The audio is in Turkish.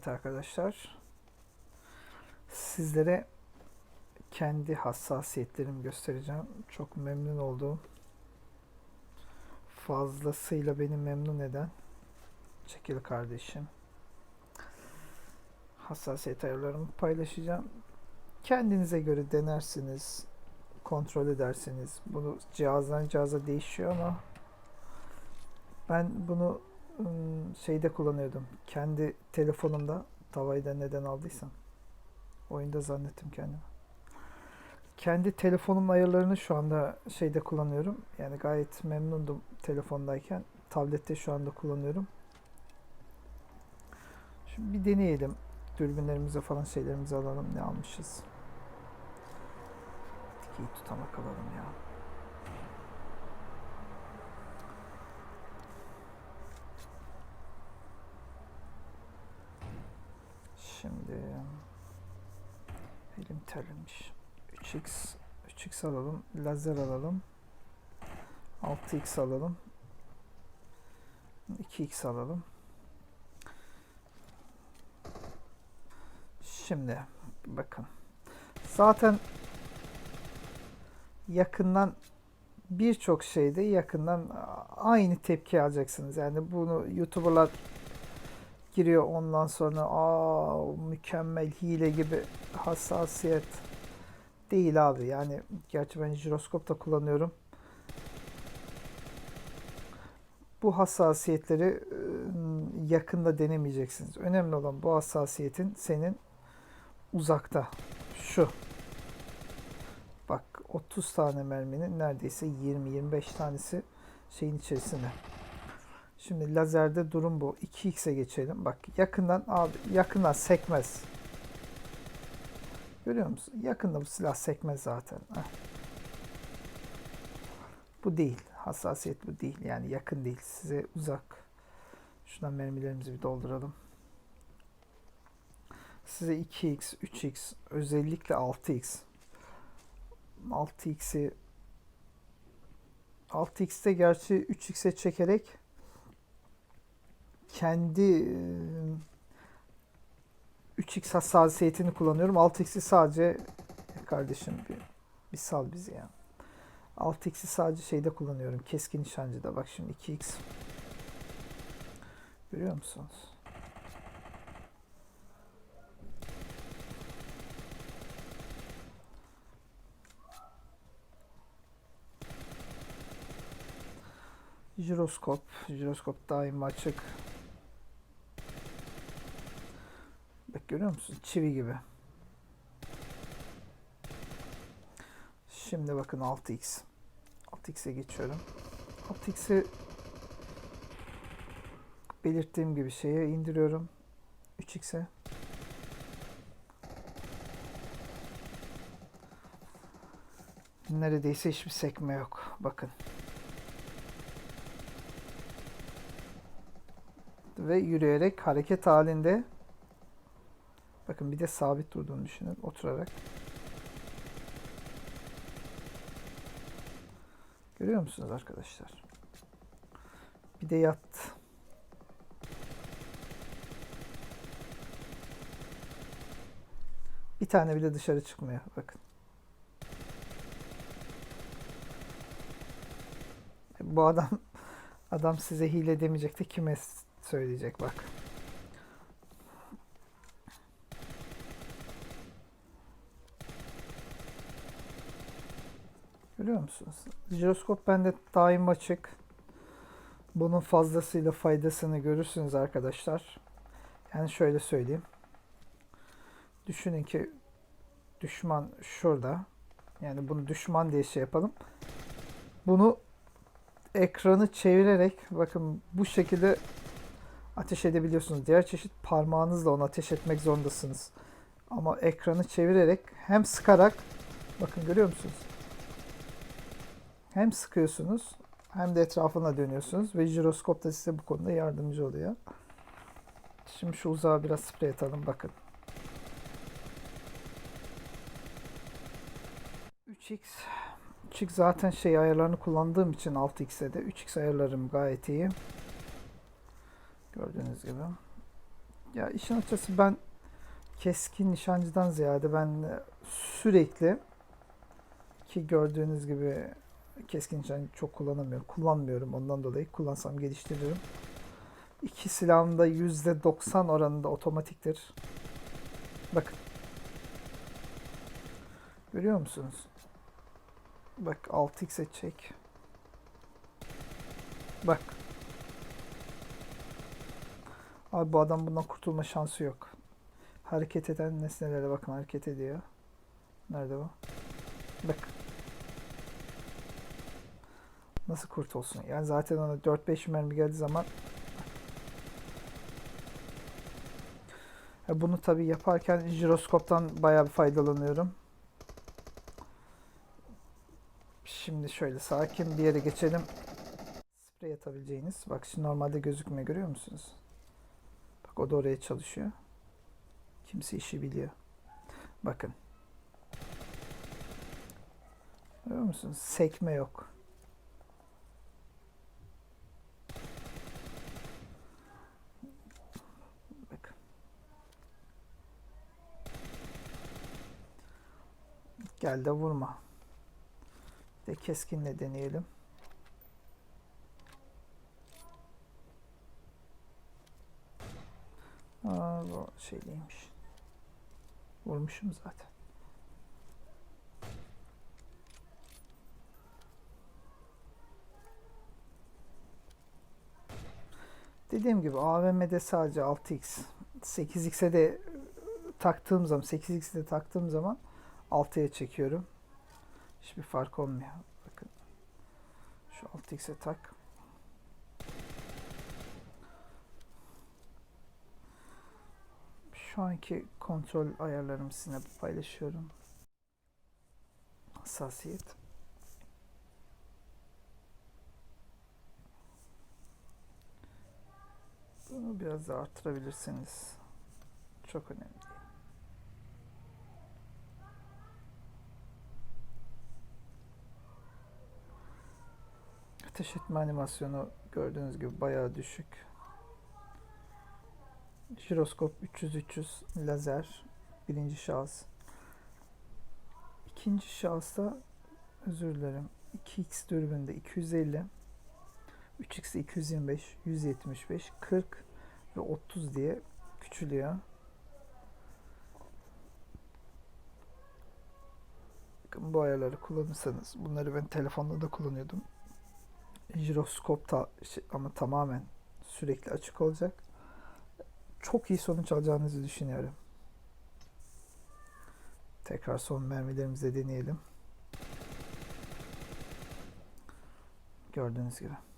Evet arkadaşlar. Sizlere kendi hassasiyetlerimi göstereceğim. Çok memnun olduğum, fazlasıyla beni memnun eden Çekil kardeşim. Hassasiyet ayarlarımı paylaşacağım. Kendinize göre denersiniz, kontrol edersiniz. Bunu cihazdan cihaza değişiyor ama ben bunu şeyde kullanıyordum. Kendi telefonumda tavayı da neden aldıysam. Oyunda zannettim kendimi. Kendi telefonumun ayarlarını şu anda şeyde kullanıyorum. Yani gayet memnundum telefondayken. Tablette şu anda kullanıyorum. Şimdi bir deneyelim. Dürbünlerimize falan şeylerimizi alalım. Ne almışız? Dikeyi tutamak alalım ya. Şimdi elim terlemiş. 3x 3x alalım. Lazer alalım. 6x alalım. 2x alalım. Şimdi bakın. Zaten yakından birçok şeyde yakından aynı tepki alacaksınız. Yani bunu YouTuber'lar giriyor ondan sonra aa mükemmel hile gibi hassasiyet değil abi. Yani gerçi ben jiroskop da kullanıyorum. Bu hassasiyetleri ıı, yakında denemeyeceksiniz. Önemli olan bu hassasiyetin senin uzakta. Şu. Bak 30 tane merminin neredeyse 20-25 tanesi şeyin içerisinde. Şimdi lazerde durum bu. 2x'e geçelim. Bak yakından abi yakından sekmez. Görüyor musun? Yakında bu silah sekmez zaten. Heh. Bu değil. Hassasiyet bu değil. Yani yakın değil. Size uzak. Şuradan mermilerimizi bir dolduralım. Size 2x, 3x, özellikle 6x. 6x'i 6x'te gerçi 3x'e çekerek kendi e, 3x hassasiyetini kullanıyorum. 6x'i sadece kardeşim bir, bir sal bizi ya. 6x'i sadece şeyde kullanıyorum. Keskin nişancıda. Bak şimdi 2x. Görüyor musunuz? Jiroskop. Jiroskop daima açık. Görüyor musun? Çivi gibi. Şimdi bakın 6x. 6x'e geçiyorum. 6x'i belirttiğim gibi şeye indiriyorum. 3x'e. Neredeyse hiçbir sekme yok. Bakın. ve yürüyerek hareket halinde bakın bir de sabit durduğunu düşünün oturarak. Görüyor musunuz arkadaşlar? Bir de yat. Bir tane bile dışarı çıkmıyor bakın. Bu adam adam size hile demeyecek de kime söyleyecek bak. Görüyor musunuz? Jiroskop bende daim açık. Bunun fazlasıyla faydasını görürsünüz arkadaşlar. Yani şöyle söyleyeyim. Düşünün ki düşman şurada. Yani bunu düşman diye şey yapalım. Bunu ekranı çevirerek bakın bu şekilde ateş edebiliyorsunuz. Diğer çeşit parmağınızla onu ateş etmek zorundasınız. Ama ekranı çevirerek hem sıkarak bakın görüyor musunuz? Hem sıkıyorsunuz hem de etrafına dönüyorsunuz ve jiroskop da size bu konuda yardımcı oluyor. Şimdi şu uzağa biraz sprey atalım bakın. 3x 3x zaten şey ayarlarını kullandığım için 6x'e de 3x ayarlarım gayet iyi. Gördüğünüz gibi. Ya işin açıkçası ben keskin nişancıdan ziyade ben sürekli ki gördüğünüz gibi keskin nişancı çok kullanamıyorum. Kullanmıyorum ondan dolayı. Kullansam geliştiriyorum. İki silahım da %90 oranında otomatiktir. Bakın. Görüyor musunuz? Bak 6x'e çek. Bak. Abi bu adam bundan kurtulma şansı yok. Hareket eden nesnelere bakın hareket ediyor. Nerede bu? Bak. Nasıl kurtulsun? Yani zaten ona 4-5 mermi geldiği zaman bunu tabii yaparken jiroskoptan bayağı bir faydalanıyorum. Şimdi şöyle sakin bir yere geçelim. Sprey atabileceğiniz. Bak şimdi normalde gözükmüyor görüyor musunuz? Bak o da oraya çalışıyor. Kimse işi biliyor. Bakın. Görüyor musunuz? Sekme yok. Bakın. Gel de vurma. Bir de keskinle deneyelim. Aa, bu şey değilmiş. Vurmuşum zaten. Dediğim gibi AVM'de sadece 6x. 8x'e de taktığım zaman 8x'e de taktığım zaman 6'ya çekiyorum. Hiçbir fark olmuyor. Bakın. Şu 6x'e tak. Şu anki kontrol ayarlarımı sizinle paylaşıyorum. Hassasiyet. Bunu biraz daha arttırabilirsiniz. Çok önemli. Ateş etme animasyonu gördüğünüz gibi bayağı düşük. Jiroskop 300-300 lazer birinci şahıs. İkinci şahısta özür dilerim 2x dürbünde 250 3x'de 225 175 40 ve 30 diye küçülüyor. Bakın bu ayarları kullanırsanız bunları ben telefonda da kullanıyordum. Jiroskop da şey- ama tamamen sürekli açık olacak çok iyi sonuç alacağınızı düşünüyorum. Tekrar son mermilerimizi deneyelim. Gördüğünüz gibi.